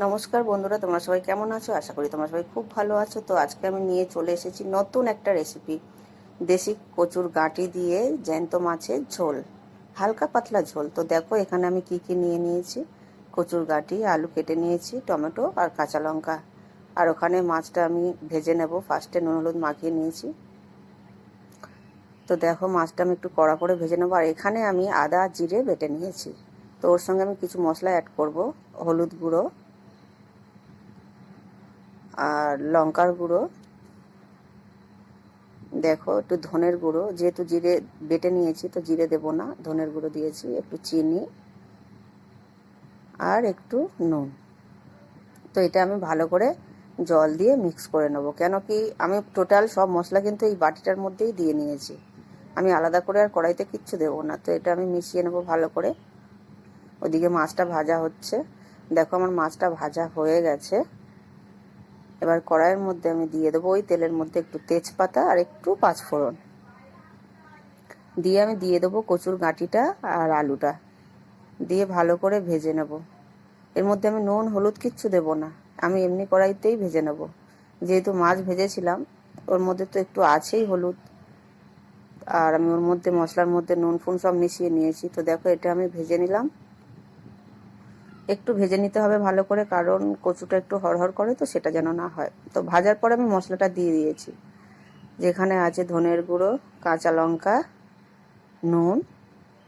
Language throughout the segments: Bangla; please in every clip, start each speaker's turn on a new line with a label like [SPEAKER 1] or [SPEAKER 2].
[SPEAKER 1] নমস্কার বন্ধুরা, তোমরা সবাই কেমন আছো? আশা করি তোমরা সবাই খুব ভালো আছো। তো আজকে আমি নিয়ে চলে এসেছি নতুন একটা রেসিপি দেশি কচুর গাঁটি দিয়ে জ্যান্ত মাছের ঝোল, হালকা পাতলা ঝোল। তো দেখো, এখানে আমি কি কি নিয়ে নিয়েছি। কচুর গাঁটি, আলু কেটে নিয়েছি, টমেটো আর কাঁচা লঙ্কা। আর ওখানে মাছটা আমি ভেজে নেব। ফার্স্টে নুন হলুদ মাখিয়ে নিয়েছি। তো দেখো, মাছটা আমি একটু কড়া করে ভেজে নেব। আর এখানে আমি আদা, জিরে বেটে নিয়েছি। তো ওর সঙ্গে আমি কিছু মশলা অ্যাড করব, হলুদ গুঁড়ো আর লঙ্কার গুঁড়ো। দেখো, একটু ধনের গুঁড়ো। যেহেতু জিরে বেটে নিয়েছি, তো জিরে দেবো না। ধনের গুঁড়ো দিয়েছি, একটু চিনি আর একটু নুন। তো এটা আমি ভালো করে জল দিয়ে মিক্স করে নেব। কেন কি আমি টোটাল সব মশলা কিন্তু এই বাটিটার মধ্যেই দিয়ে নিয়েছি। আমি আলাদা করে আর কড়াইতে কিচ্ছু দেবো না। তো এটা আমি মিশিয়ে নেব ভালো করে। ওদিকে মাছটা ভাজা হচ্ছে। দেখো, আমার মাছটা ভাজা হয়ে গেছে। এবার কড়াইয়ের মধ্যে আমি দিয়ে দেবো ওই তেলের মধ্যে একটু তেজপাতা আর একটু পাঁচফোড়ন। দিয়ে আমি দিয়ে দেবো কচুর গাঁটিটা আর আলুটা। দিয়ে ভালো করে ভেজে নেব। এর মধ্যে আমি নুন, হলুদ কিচ্ছু দেব না। আমি এমনি কড়াইতেই ভেজে নেব। যেহেতু মাছ ভেজেছিলাম, ওর মধ্যে তো একটু আছেই হলুদ। আর আমি ওর মধ্যে মশলার মধ্যে নুন, ফুন সব মিশিয়ে নিয়েছি। তো দেখো, এটা আমি ভেজে নিলাম। একটু ভেজে নিতে হবে ভালো করে, কারণ কচুটা একটু হড়হড় করে তো সেটা যেন না হয়। তো ভাজার পরে আমি মশলাটা দিয়ে দিয়েছি। যেখানে আছে ধনের গুঁড়ো, কাঁচা লঙ্কা, নুন,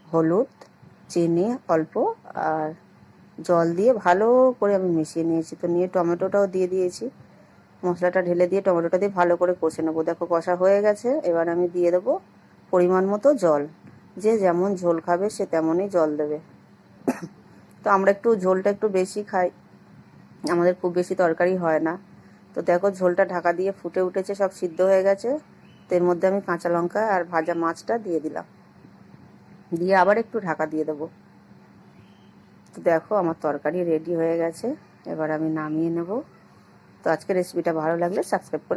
[SPEAKER 1] হলুদ, চিনি অল্প, আর জল দিয়ে ভালো করে আমি মিশিয়ে নিয়েছি। তো নিয়ে টমেটোটাও দিয়ে দিয়েছি। মশলাটা ঢেলে দিয়ে টমেটোটা দিয়ে ভালো করে কষে নেব। দেখো কষা হয়ে গেছে। এবার আমি দিয়ে দেবো পরিমাণ মতো জল। যে যেমন ঝোল খাবে সে তেমনই জল দেবে। তো আমরা একটু ঝোলটা একটু বেশি খাই। আমাদের খুব বেশি তরকারি হয় না। তো দেখো ঝোলটা ঢাকা দিয়ে ফুটে উঠেছে, সব সিদ্ধ হয়ে গেছে। তো এর মধ্যে আমি কাঁচা লঙ্কা আর ভাজা মাছটা দিয়ে দিলাম। দিয়ে আবার একটু ঢাকা দিয়ে দেবো। তো দেখো আমার তরকারি রেডি হয়ে গেছে। এবার আমি নামিয়ে নেব। তো আজকে রেসিপিটা ভালো লাগলে সাবস্ক্রাইব করে